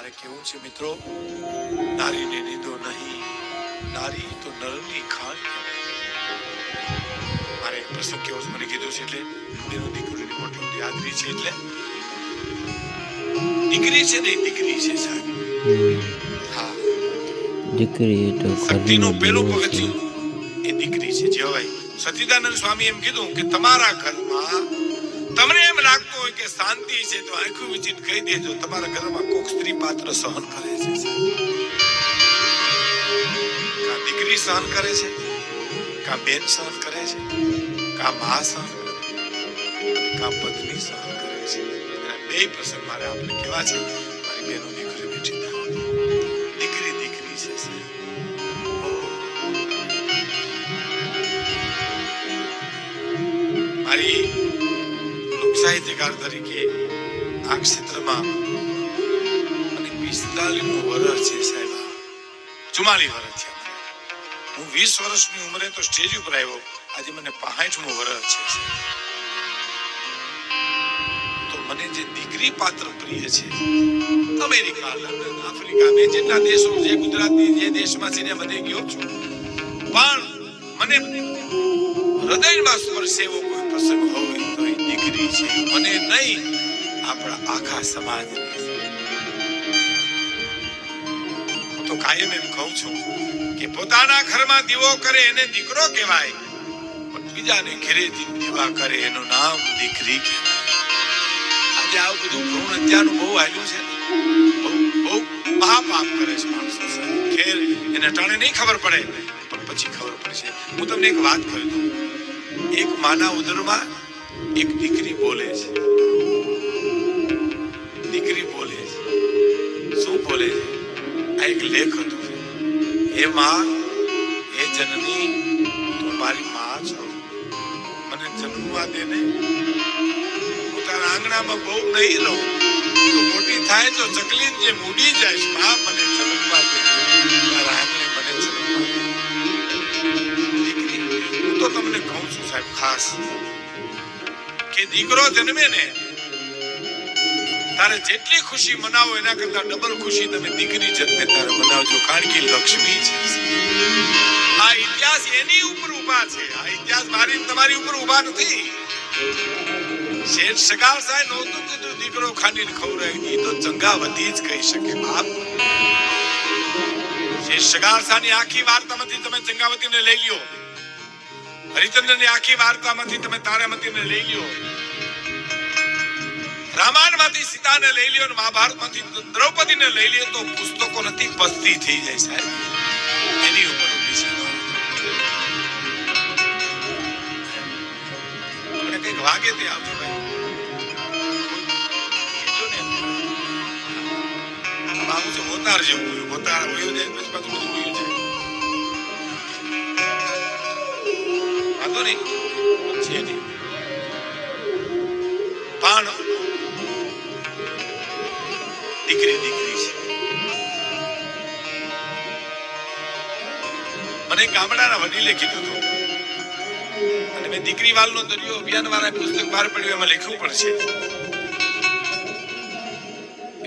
મારે કેવું છે મિત્રો? નારીને નીંદો નહીં. નારી તો નરની ખાણ મારે એક પ્રસંગ કેવો મને કીધું છે એટલે બેનો દીકરીની મોટી મોટી આદરી છે એટલે. દીકરી છે નહીં દીકરી છે સાહેબ. હા. દીકરી તો શક્તિનું પેલું પગથિયું એ દીકરી છે. જે ભાઈ સતીદાનંદ સ્વામી એમ કીધું કે તમારા ઘરમાં તમને એમ લાગતું હોય કે શાંતિ છે તો આંખું વીચીને કહી દેજો, તમારા ઘરમાં કોક સ્ત્રી પાત્ર સહન કરે છે કા દીકરી સહન કરે છે? કા બેન સહન કરે છે? કા મા સહન કરે છે? કા પત્ની સહન કરે છે? એના બે પ્રસંગ મારે આપણે કેવા છે? મારી બેનો દીકરી બેઠી થાઓ. દીકરી દીકરી છે, સાહેબ. મારી લોક સાહિત્યકાર તરીકે આ ક્ષેત્રમાં મને પિસ્તાલીસમું વર્ષ છે સાહેબ. ચુમ્માલીસ વર્ષ છે હું વીસ વર્ષની ઉંમરે તો સ્ટેજ ઉપર આવ્યો. આજે મને પાંચમું વર્ષ છે તો મને જે દીકરી પાત્ર પ્રિય છે, અમેરિકા, લંડન, આફ્રિકા, મેં જેટલા દેશો, જે ગુજરાતની, જે દેશમાં છે ને ગયો છું, પણ મને હૃદયમાં સ્પર્શે એવો કોઈ પ્રસંગ હોય તો એ દીકરી છે. મને નહીં, આપણા આખા સમાજને. તો કાયમ એમ કહું છું કે પોતાના ઘરમાં દીવો કરે એને દીકરો કહેવાય, પણ બીજાને ઘેરેથી દીવા કરે એનું નામ દીકરી કહેવાય. આજે આવું બધું ભ્રૂણ હત્યાનું બહુ આવ્યું છે. બહુ બહુ મહાપાપ કરે છે માણસો ઘેર એને ટાણે નહીં ખબર પડે. હું તમને એક વાત કહી દઉં. એક માના ઉદરમાં એક દીકરી બોલે છે. દીકરી બોલે છે. શું બોલે છે? આ એક લેખ હતો. હે માં, હે જનની, તું મારી માં છો. મને જન્મવા દે ને. હું તારા આંગણામાં બહુ નહીં રહું. તો મોટી થાય તો ચકલી જે મૂડી જાય માં મને જન્મવા સાહેબ કે દીકરો જન્મે ને, તારે જેટલી ખુશી મનાવો એના કરતા ડબલ ખુશી તમે દીકરી જન્મે તારે મનાવજો, કારણ કે લક્ષ્મી છે. આ ઇતિહાસ એની ઉપર ઊભા છે. આ ઇતિહાસ મારી ને તમારી ઉપર ઊભા નથી. શેઠ સગાર સાહેબ નહોતું કીધું, દીકરો ખાનીને ખવડાવી તો ચંગાવતી જ કહી શકે, બાપ. શેઠ સગારની આખી વાર્તામાંથી તમે ચંગાવતીને લઈ લ્યો. હરિચંદ્રની આખી વાર્તામાંથી તમે તારામતીને લઈ લ્યો. રામાયણમાંથી સીતાને લઈ લ્યો મહાભારતમાંથી દ્રૌપદીને લઈ લ્યો તો પુસ્તકો નથી, પસ્તી થઈ જાય સાહેબ. એની ઉપર કંઈક વાગે તે આવજો ભાઈ. ને. આવું છે હોતાર જેવું. હોતાર વયું જાય પછી પાછું બધું વયું જાય. નહીં પણ દીકરી દીકરી છે. મને ગામડાના વડીલે કીધું હતું. અને મેં દીકરી વાલનો દરિયો અભિયાન વાળા પુસ્તક બહાર પડ્યું, એમાં લખ્યું પણ છે.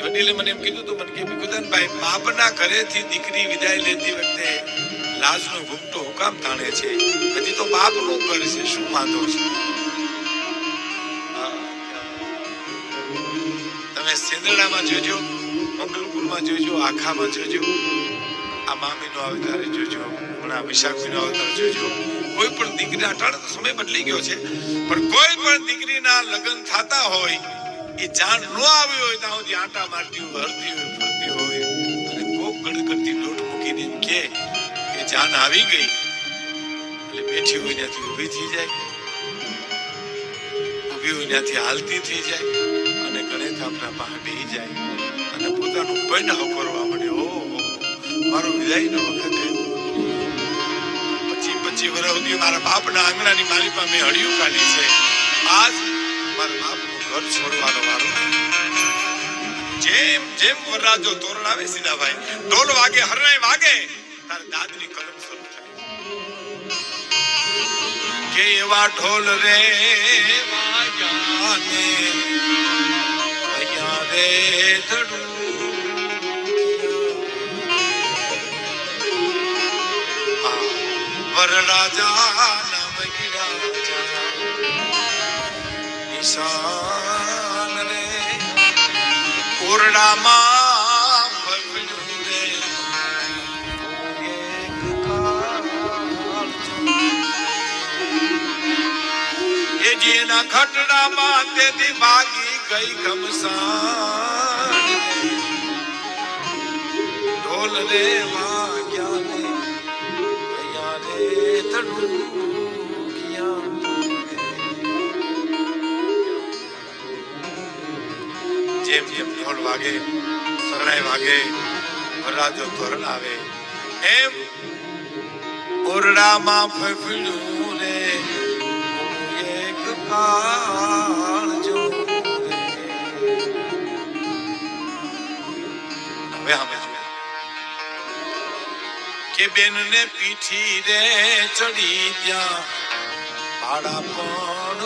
વડીલે મને એમ કીધું હતું, મને કે ભીખુદાનભાઈ બાપના ઘરેથી દીકરી વિદાય લેતી વખતે લાજનો હુકામ તાણે છે? હજી તો બાપનું ઘર છે, શું વાંધો છે? હા. તમે સિંદડામાં જોજો, મંગલપુરમાં જોજો, આખામાં જોજો. આ મામીનો અવતાર જોજો, હમણાં વિશાખીનો અવતાર જોજો. કોઈ પણ દીકરી અટાણે તો સમય બદલી ગયો છે, પણ કોઈ પણ દીકરીના લગ્ન થતા હોય, એ જાણ ન આવી હોય, ત્યાં સુધી આંટા મારતી હોય, હરતી હોય, ફરતી હોય. અને કોક ગડગડતી લોટ મૂકીને કે જાન આવી ગઈ. બેઠી હોય ત્યાંથી ઊભી થઈ જાય. ઊભી હોય ત્યાંથી હાલતી થઈ જાય. અને ગણેશ આપણા પાસે બેહી જાય. અને પોતાનું પૈન કરવા માંડે ઓ મારો વિદાયનો વખત. પછી પચી વર્ષ સુધી મારા બાપના આંગણાની મારી પાસે હળિયું કાઢી છે. આજ મારા બાપનું ઘર છોડવાનો વારો. જેમ જેમ વરરાજો તોરણ આવે સીધાભાઈ ઢોલ વાગે, હરણાઈ વાગે, તારે દાદની કલમ કેવા ઢોલ રે વાજાને અહીંયા રે ધડું. વરરાજા નામ ગિરાજા રે. ઓરડામાં જેના ખટડામાં તેથી ભાગી ગઈ ઘમસાણ. ઢોલ રે વાગ્યા ને ગયા રે તડું જેમ જેમ ઢોલ વાગે, શરણાઈ વાગે, વરરાજો ધોરણ આવે, એમ ઓરડામાં ફફડ્યું રે એક હવે કે બેન ને પીઠી રે ચડી ત્યાં ભાડા પણ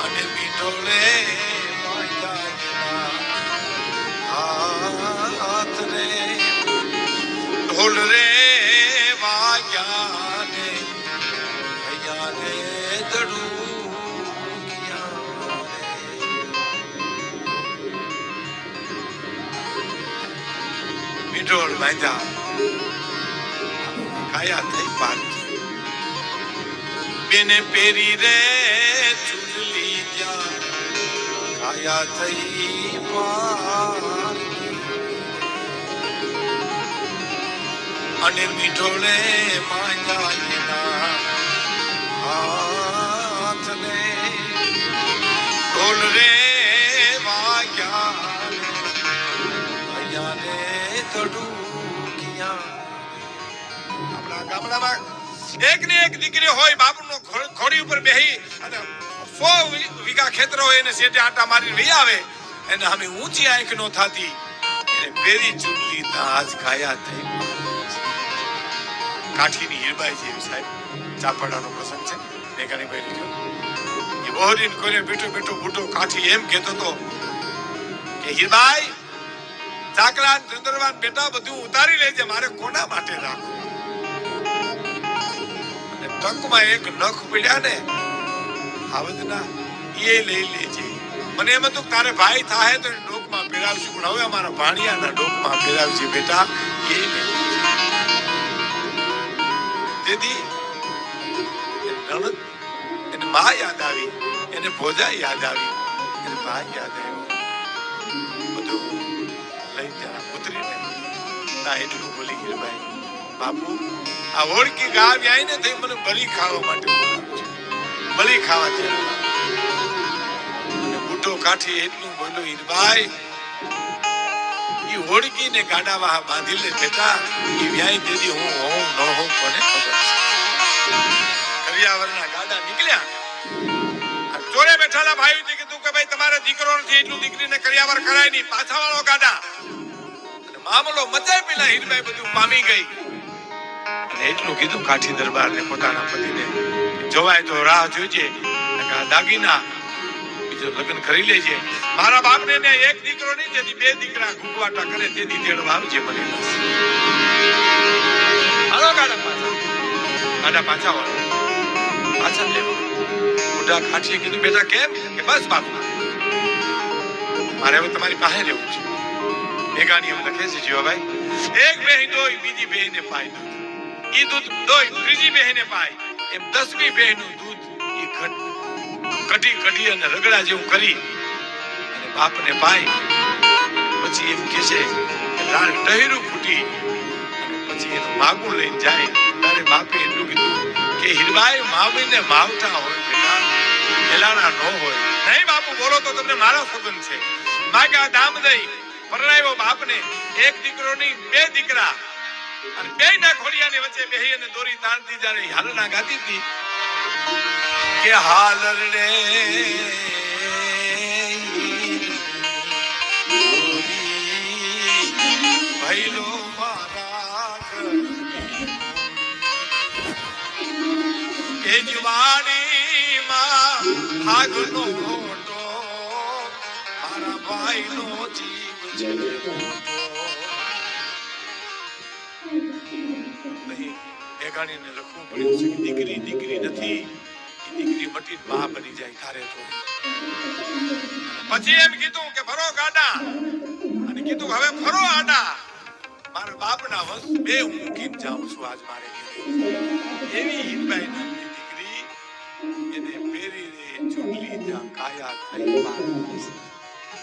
અને પીઠો હાથ મીઠોળ બાંધ્યા. કાયા થઈ પારકી. બેને પેરી રે ચૂડલી ત્યાં. કાયા થઈ અને મીઠોળે માંજા ગામડામાં એક ને એક દીકરી હોય, બાપનો ખોડી ઉપર બેહી અને સો વીઘા ખેતર હોય એને શેઠે આટા મારી લઈ આવે. એને અમે ઊંચી આંખ નો થાતી. એને પેરી ચૂંટલી તાજ ખાયા થઈ કાઠીની હીરબાઈ જેવી સાહેબ. ચાપડાનો પ્રસંગ છે. મેઘાણી ભાઈ લીધો. એ બહોરીને કોઈને બેઠો બેઠો બુટો કાઠી એમ કહેતો તો કે, હીરબાઈ ચાકલા ચંદ્રવાન બેટા બધું ઉતારી લેજે, મારે કોના માટે રાખવું? ટંકમાં એક નખ પડ્યા ને આવદના એ લઈ લેજે. મને એમ હતું તારે ભાઈ થાય તો ડોકમાં પહેરાવશું પણ હવે અમારા ભાણિયાના ડોકમાં પહેરાવશે બેટા, એ તેથી એ એને મા યાદ આવી, એને ભોજા યાદ આવી, એને ભાઈ યાદ આવ્યો. બધું લઈ જા ઉતરીને ના એટલું બોલી ગયું ભાઈ. બાપુ, આ ઓળખી ગાવ વ્યાય ને થઈ મને બલી ખાવા માટે બલી ખાવા છે. અને કાઠી એટલું બોલો હીરબાઈ ઈ હોડકી ને ગાડામાં બાંધી લે બેટા ઈ વ્યાય દેદી હું હોઉં, ન હોઉં, કોને ખબર કરિયાવરના ગાડા નીકળ્યા. ચોરે બેઠેલા ભાઈ કીધું કે, ભાઈ, તમારે દીકરો નથી, એટલું દીકરીને કરિયાવર કરાય નહીં પાછા વાળો ગાડા મામલો મચાય પેલા હીરબાઈ બધું પામી ગઈ. અને એટલું કીધું કાઠી દરબારને, પોતાના પતિને. જોવાય તો રાહ જોઈજે દાગીના બીજો લગ્ન કરી લેજે. મારા બાપને ને એક દીકરો નહીં, જેથી બે દીકરા ઘૂંઘવાટા કરે, તેથી તેડવા આવજે મને. હાલો ગાડા પાછા. ગાડા પાછા વાળો પાછા લેવા બુઢા કાઠીએ કીધું, બેટા, કેમ? કે બસ બાપુ મારે હવે તમારી પાસે રહેવું છે. મેઘાણી એમ લખે છે, જીવાભાઈ, એક બેહી દોય બીજી બેહીને પાય દૂધ દૂધ ત્રીજી બહેને પાય. એમ દસમી બેહીનું દૂધ ઘટ કઢી કઢી અને રગડા જેવું કરી. અને બાપને પાય. પછી એમ કહે છે કે લાલ ટહેરું ફૂટી. પછી એનું માગું લઈને જાય. તારે બાપે એટલું કીધું કે હીરબાઈ, માવીને માવતા હોય બેટા ન હોય. નહીં બાપુ, બોલો તો તમને મારા સગન છે. માગા દામ દઈ પરણાવ્યો બાપને. એક દીકરો ની બે દીકરા. અને બે ના ખોડિયાની વચ્ચે બેહી અને દોરી તાણતી જ્યારે હાલના ગાતી હતી કે હાલ રે ભૈલો મારા. એ જવાનીમાં ભાગનો ખોટો મારા ભાઈનો જીવ છે મેઘાણીને લખવું પડ્યું છે. કે દીકરી દીકરી નથી. દીકરી મટી મા બની જાય તારે તો. પછી એમ કીધું કે ભરો ગાડા. અને કીધું હવે ફરો આડા. મારા બાપના વંશ બે હું મૂકીને જાઉં છું આજ મારે. એવી હીરબાઈ નામની દીકરી એને પેરી ચૂંટલી ત્યાં કાયા થઈ બાર